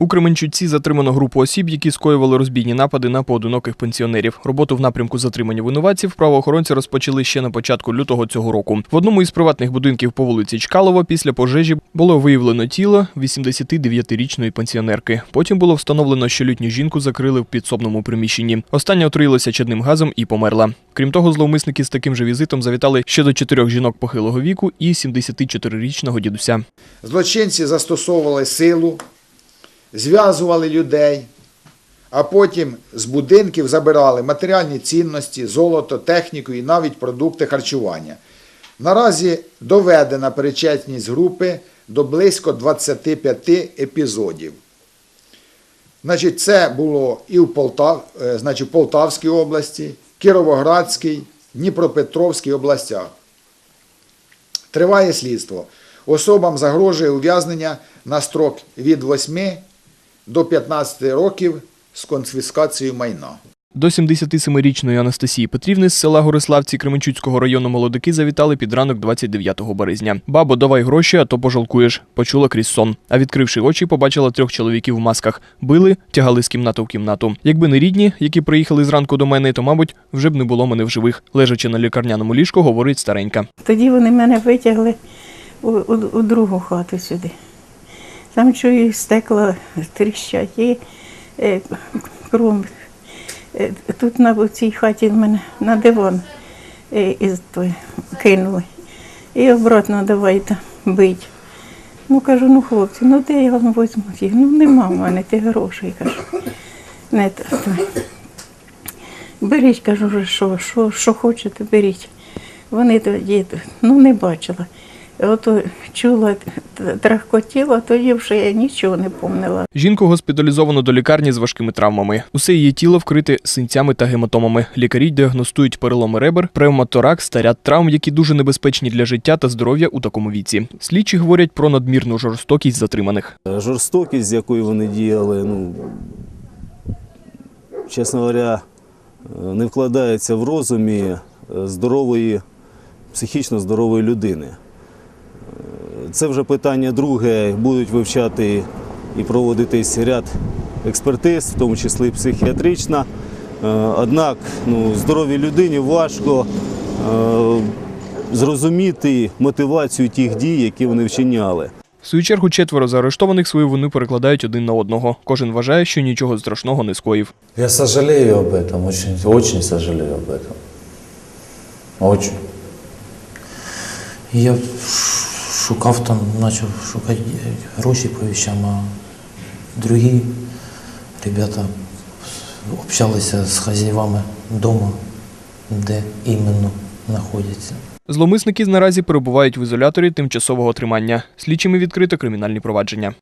У Кременчуці затримано групу осіб, які скоювали розбійні напади на поодиноких пенсіонерів. Роботу в напрямку затримання винуватців правоохоронці розпочали ще на початку лютого цього року. В одному із приватних будинків по вулиці Чкалова після пожежі було виявлено тіло 89-річної пенсіонерки. Потім було встановлено, що літню жінку закрили в підсобному приміщенні. Остання отруїлася чадним газом і померла. Крім того, зловмисники з таким же візитом завітали ще до чотирьох жінок похилого віку і 74-річного дідуся. Злочинці застосовували силу, зв'язували людей, а потім з будинків забирали матеріальні цінності, золото, техніку і навіть продукти харчування. Наразі доведена причетність групи до близько 25 епізодів. Значить, це було і в Полтав, е, значить, Полтавській області, Кіровоградській, Дніпропетровській областях. Триває слідство. Особам загрожує ув'язнення на строк від 8 до 15 років з конфіскацією майна. До 77-річної Анастасії Петрівни з села Гориславці Кременчуцького району молодики завітали під ранок 29 березня. Бабо, давай гроші, а то пожалкуєш. Почула крізь сон. А відкривши очі, побачила трьох чоловіків в масках. Били, тягали з кімнати в кімнату. Якби не рідні, які приїхали зранку до мене, то, мабуть, вже б не було мене в живих. Лежачи на лікарняному ліжку, говорить старенька. Тоді вони мене витягли у, у, у другу хату сюди. Там чую, стекла тріщать і е, кров. Е, тут на цій хаті в мене на диван е, із той, кинули. І обратно давайте бить. Ну кажу, ну хлопці, ну де я вам візьму їх? Ну нема в мене тих грошей, кажу. Не, то, то. Беріть, кажу, що, що, що хочете, беріть. Вони тоді ну, не бачила. Ото чула, трахкотіла, тоді вже я нічого не помнила. Жінку госпіталізовано до лікарні з важкими травмами. Усе її тіло вкрите синцями та гематомами. Лікарі діагностують переломи ребер, пневмоторакс та ряд травм, які дуже небезпечні для життя та здоров'я у такому віці. Слідчі говорять про надмірну жорстокість затриманих. Жорстокість, з якою вони діяли, ну, чесно говоря, е, не вкладається в розумі е, здорової, психічно здорової людини. Це вже питання друге, будуть вивчати і проводитись ряд експертиз, в тому числі психіатрична. Е, Однак ну, здоровій людині важко е, зрозуміти мотивацію тих дій, які вони вчиняли. В свою чергу четверо заарештованих свою вину перекладають один на одного. Кожен вважає, що нічого страшного не скоїв. Я сожалею об этом, очень, очень сожалею об этом. Очень. Я шукав там, почав шукати гроші по вещам, а другі ребята общалися з хазяївами вдома, де іменно знаходяться. Зломисники наразі перебувають в ізоляторі тимчасового тримання. Слідчими відкрито кримінальні провадження.